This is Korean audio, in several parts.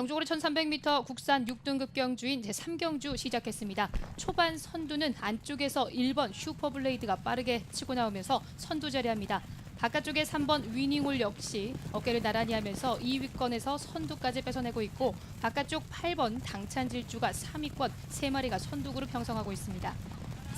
경주고리 1300m 국산 6등급 경주인 제3경주 시작했습니다. 초반 선두는 안쪽에서 1번 슈퍼블레이드가 빠르게 치고 나오면서 선두 자리합니다. 바깥쪽에 3번 위닝홀 역시 어깨를 나란히 하면서 2위권에서 선두까지 뺏어내고 있고 바깥쪽 8번 당찬질주가 3위권 3마리가 선두 그룹 형성하고 있습니다.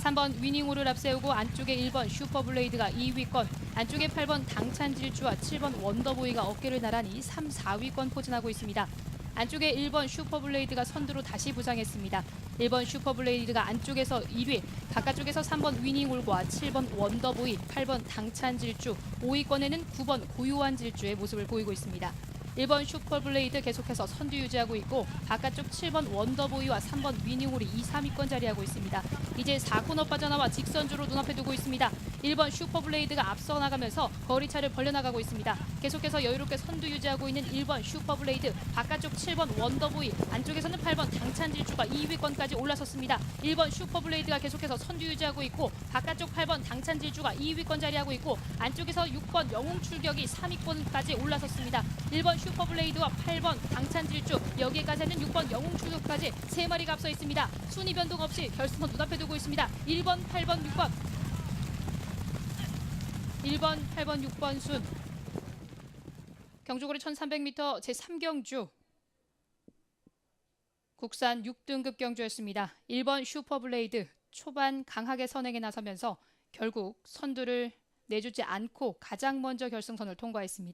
3번 위닝홀을 앞세우고 안쪽에 1번 슈퍼블레이드가 2위권, 안쪽에 8번 당찬질주와 7번 원더보이가 어깨를 나란히 3, 4위권 포진하고 있습니다. 안쪽에 1번 슈퍼블레이드가 선두로 다시 부상했습니다. 1번 슈퍼블레이드가 안쪽에서 1위, 바깥쪽에서 3번 위닝홀과 7번 원더보이, 8번 당찬 질주, 5위권에는 9번 고요한 질주의 모습을 보이고 있습니다. 1번 슈퍼블레이드 계속해서 선두 유지하고 있고 바깥쪽 7번 원더보이와 3번 위닝홀이 2, 3위권 자리하고 있습니다. 이제 4코너 빠져나와 직선주로 눈앞에 두고 있습니다. 1번 슈퍼블레이드가 앞서 나가면서 거리차를 벌려나가고 있습니다. 계속해서 여유롭게 선두 유지하고 있는 1번 슈퍼블레이드 바깥쪽 7번 원더보이 안쪽에서는 8번 당 찬질주가 2위권까지 올라섰습니다. 1번 슈퍼블레이드가 계속해서 선두 유지하고 있고 바깥쪽 8번 당찬질주가 2위권 자리하고 있고 안쪽에서 6번 영웅출격이 3위권까지 올라섰습니다. 1번 슈퍼블레이드와 8번 당찬질주 여기까지는 6번 영웅출격까지 3마리가 앞서 있습니다. 순위 변동 없이 결승선 눈앞에 두고 있습니다. 1번, 8번, 6번 1번, 8번, 6번 순 경주고리 1300m 제3경주 국산 6등급 경주였습니다. 1번 슈퍼블레이드 초반 강하게 선행에 나서면서 결국 선두를 내주지 않고 가장 먼저 결승선을 통과했습니다.